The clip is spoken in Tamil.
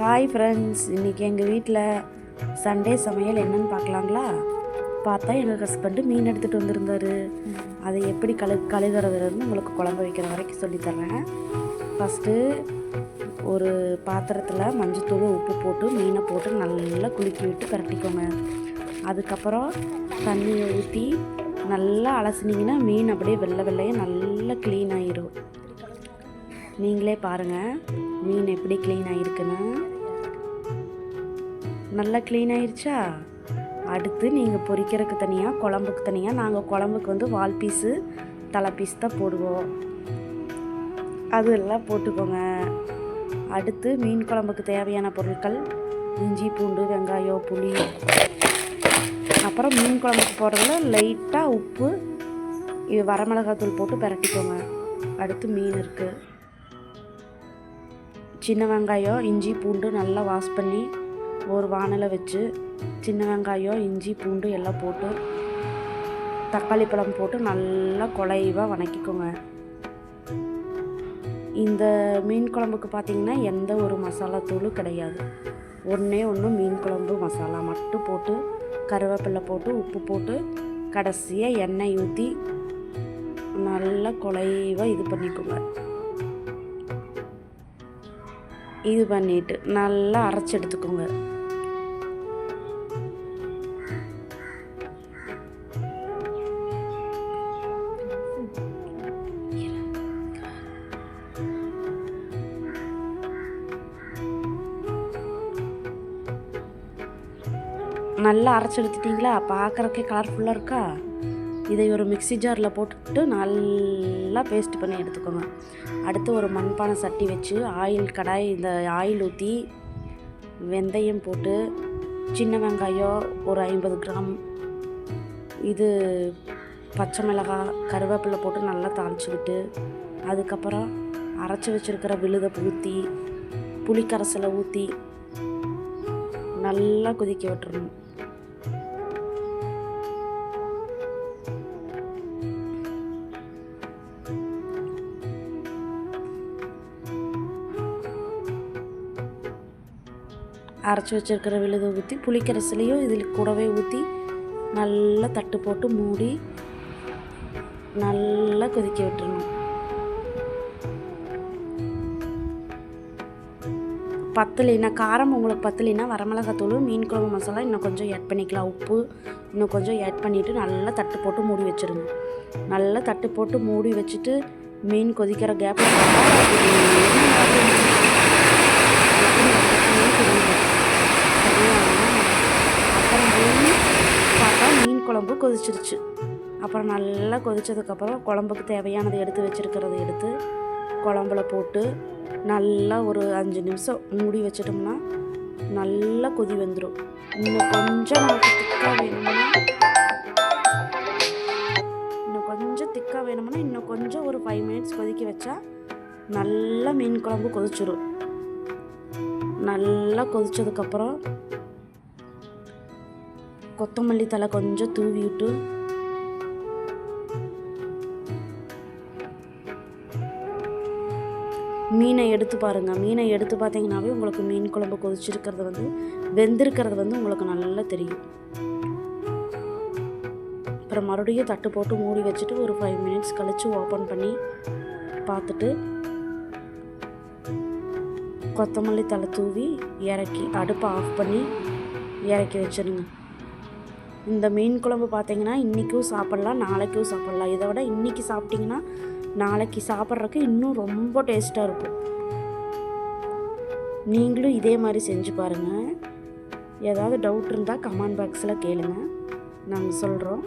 ஹாய் ஃப்ரெண்ட்ஸ் இன்றைக்கி எங்கள் வீட்டில் சண்டே சமையல் என்னன்னு பார்க்கலாங்களா? பார்த்தா எங்கள் ஹஸ்பண்டு மீன் எடுத்துகிட்டு வந்திருந்தாரு. அதை எப்படி கழு கழுகுறதுலேருந்து உங்களுக்கு குழம்பு வைக்கிற வரைக்கும் சொல்லித்தர்றேன் ஃபஸ்ட்டு ஒரு பாத்திரத்தில் மஞ்சத்தூள் உப்பு போட்டு மீனை போட்டு நல்லா குலுக்கி விட்டு பரட்டிக்கோங்க. அதுக்கப்புறம் தண்ணியை ஊற்றி நல்லா அலசினீங்கன்னா மீன் அப்படியே வெள்ளை வெள்ளையே நல்லா க்ளீன் ஆயிடும் நீங்களே பாருங்கள் மீன் எப்படி க்ளீன் ஆகிருக்குன்னு நல்லா க்ளீன் ஆயிடுச்சா அடுத்து நீங்கள் பொரிக்கிறதுக்கு தனியாக குழம்புக்கு தனியாக நாங்கள் குழம்புக்கு வந்து வால் பீஸு தலை பீஸ் தான் போடுவோம். அது எல்லாம் போட்டுக்கோங்க. அடுத்து மீன் குழம்புக்கு தேவையான பொருட்கள் இஞ்சி பூண்டு வெங்காயம் புளி. அப்புறம் மீன் குழம்புக்கு போடுறதுல லைட்டாக உப்பு இது வரமிளகாத்தூள் போட்டு பிரட்டிக்கோங்க. அடுத்து மீன் இருக்குது சின்ன வெங்காயம் இஞ்சி பூண்டு நல்லா வாஷ் பண்ணி ஒரு வானலை வச்சு சின்ன வெங்காயம் இஞ்சி பூண்டு எல்லாம் போட்டு தக்காளி பழம் போட்டு நல்லா குழைவாக வணக்கிக்கோங்க. இந்த மீன் குழம்புக்கு பார்த்தீங்கன்னா எந்த ஒரு மசாலா தூளும் கிடையாது. ஒன்றே ஒன்று மீன் குழம்பு மசாலா மட்டும் போட்டு கருவேப்பிலை போட்டு உப்பு போட்டு கடைசியாக எண்ணெய் ஊற்றி நல்லா குழைவாக இது பண்ணிக்கோங்க. இது பண்ணிட்டு நல்லா அரைச்சி எடுத்துக்கோங்க. நல்லா அரைச்சி எடுத்துட்டிங்களா? பார்க்குறக்கே கலர்ஃபுல்லாக இருக்கா? இதை ஒரு மிக்ஸி ஜாரில் போட்டுட்டு நல்லா பேஸ்ட் பண்ணி எடுத்துக்கோங்க. அடுத்து ஒரு மண்பானை சட்டி வச்சு ஆயில் கடாய் இந்த ஆயில் ஊற்றி வெந்தயம் போட்டு சின்ன வெங்காயம் ஒரு ஐம்பது கிராம் இது பச்சை மிளகாய் கருவேப்பிலை போட்டு நல்லா தாளிச்சுக்கிட்டு விட்டு அதுக்கப்புறம் அரைச்சி வச்சுருக்கிற விழுதை ஊற்றி புளிக்கரைசலை ஊற்றி நல்லா கொதிக்க விட்டுறணும். அரைச்சி வச்சிருக்கிற விழுதை ஊற்றி புளிக்கரைசலையும் இதில் கூடவே ஊற்றி நல்லா தட்டு போட்டு மூடி நல்லா கொதிக்க விட்டுருணும் பத்தலைன்னா காரம் உங்களுக்கு பத்தலைன்னா வரமிளகாத்தூள் மீன் குழம்பு மசாலா இன்னும் கொஞ்சம் ஆட் பண்ணிக்கலாம். உப்பு இன்னும் கொஞ்சம் ஆட் பண்ணிவிட்டு நல்லா தட்டு போட்டு மூடி வச்சுருங்க நல்லா தட்டு போட்டு மூடி வச்சுட்டு மீன் கொதிக்கிற கேப் அப்புறம் மீன் பார்த்தா மீன் குழம்பு கொதிச்சிருச்சு. அப்புறம் நல்லா கொதித்ததுக்கப்புறம் குழம்புக்கு தேவையானது எடுத்து வச்சுருக்கிறத எடுத்து குழம்புல போட்டு நல்லா ஒரு அஞ்சு நிமிஷம் மூடி வச்சிட்டோம்னா நல்லா கொதி வந்துடும் இன்னும் கொஞ்சம் நமக்கு திக்காக வேணும்னா இன்னும் கொஞ்சம் திக்காக வேணும்னா இன்னும் கொஞ்சம் ஒரு ஃபைவ் மினிட்ஸ் கொதிக்க வச்சா நல்லா மீன் குழம்பு கொதிச்சிடும் நல்லா கொதித்ததுக்கப்புறம் கொத்தமல்லி தலை கொஞ்சம் தூவி விட்டு. மீனை எடுத்து பாருங்கள் மீனை எடுத்து பார்த்தீங்கன்னாவே உங்களுக்கு மீன் குழம்பு கொதிச்சிருக்கிறது வந்து வெந்திருக்கிறது வந்து உங்களுக்கு நல்லா தெரியும். அப்புறம் மறுபடியும் தட்டு போட்டு மூடி வச்சுட்டு ஒரு ஃபைவ் மினிட்ஸ் கழித்து ஓப்பன் பண்ணி பார்த்துட்டு கொத்தமல்லி தலை தூவி இறக்கி அடுப்பை ஆஃப் பண்ணி இறக்கி வச்சிருங்க. இந்த மீன் குழம்பு பார்த்தீங்கன்னா இன்றைக்கும் சாப்பிட்லாம் நாளைக்கும் சாப்பிட்லாம். இதை விட இன்றைக்கி சாப்பிட்டிங்கன்னா நாளைக்கு சாப்பிட்றதுக்கு இன்னும் ரொம்ப டேஸ்ட்டாக இருக்கும். நீங்களும் இதே மாதிரி செஞ்சு பாருங்கள் ஏதாவது டவுட் இருந்தால் கமெண்ட் பாக்ஸில் கேளுங்கள் நாங்கள் சொல்கிறோம்